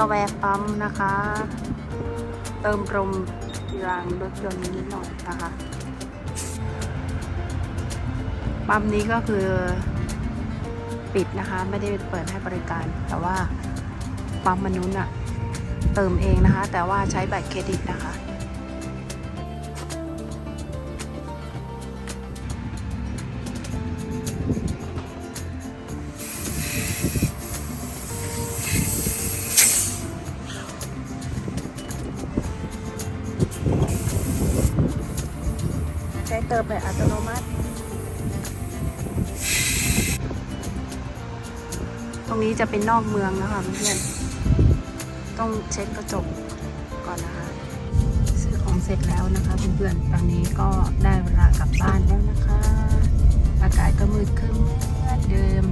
ก็แวะปั๊มนะคะ เติมลมยางรถยนต์นิดหน่อยนะคะปั๊มนี้ก็คือปิดนะคะ ไม่ได้เปิดให้บริการ แต่ว่าปั๊มมนุษย์อะเติมเองนะคะ แต่ว่าใช้บัตรเครดิตนะคะ เติมแบบอัตโนมัติ ตรงนี้จะเป็นนอกเมืองนะคะเพื่อนต้องเช็ดกระจกก่อนนะคะ ซื้อของเสร็จแล้วนะคะเพื่อนๆตอนนี้ก็ได้เวลากลับบ้านแล้วนะคะ อากาศก็มืดครึ้มเหมือนเดิม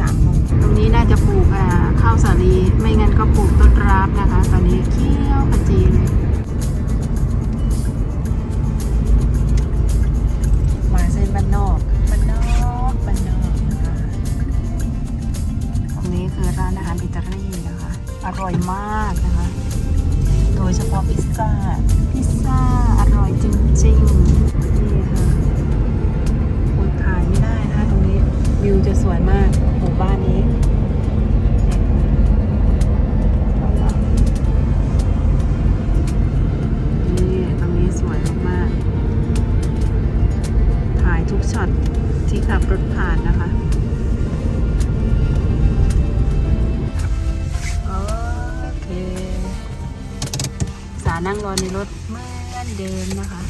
สามโมงตรงนี้น่าจะปลูกอ่าข้าวสาลีไม่งั้นก็ปลูกต้นราบนะคะ ตอนนี้เขี้ยวขจีเลยมาเส้นบ้านนอกบ้านนอกบ้านนอกนะคะตรงนี้คือร้านอาหารอิตาลีนะคะ อร่อยมากนะคะ โดยเฉพาะพิซซ่าพิซซ่าอร่อยจริงๆ วิวจะสวยมากหมู่บ้านนี้นี่ตรงนี้สวยมากๆถ่ายทุกช็อตที่ขับรถผ่านนะคะโอเคสานั่งรอในรถเหมือนเดิมนะคะ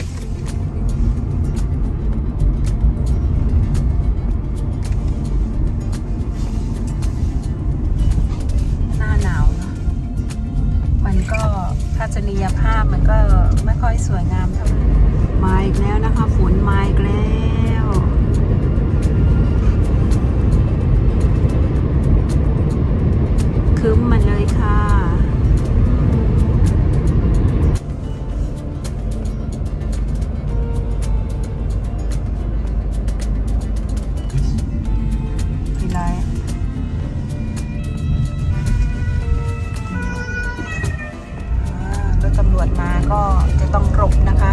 วจมาก็จะต้องหลบนะคะ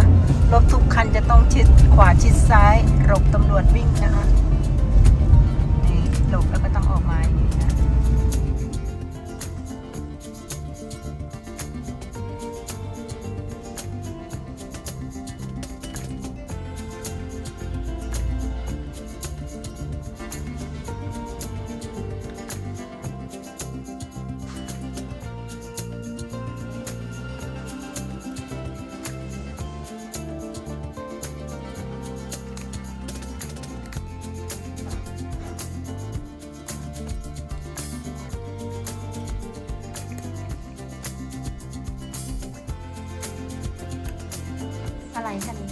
รถทุกคันจะต้องชิดขวาชิดซ้ายหลบตำรวจวิ่งนะคะนี่หลบแล้วก็ต้องออกมา ไรคะนี่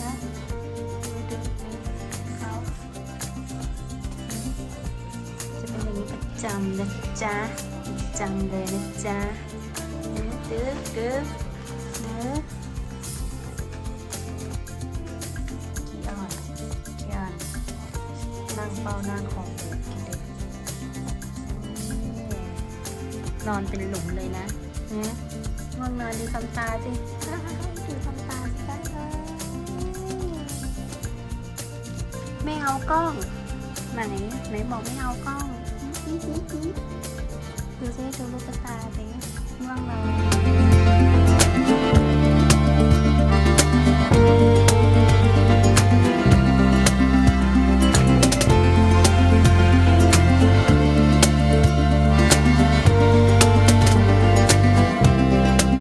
ฮะจะเป็นอย่างนี้ประจำนะจ๊ะประจำเลยนะจ๊ะตึ๊บตึ๊บเนื้อกี่อ่อนกี่อ่อนนั่งเฝ้านั่งของเด็กกินเด็กนอนเป็นหลุมเลยนะฮะง่วงนอนดูทำตาสิ ไม่เอากล้องไหนไหนบอกไม่เอากล้องดูซิดูลูกตาสิง่วงเลย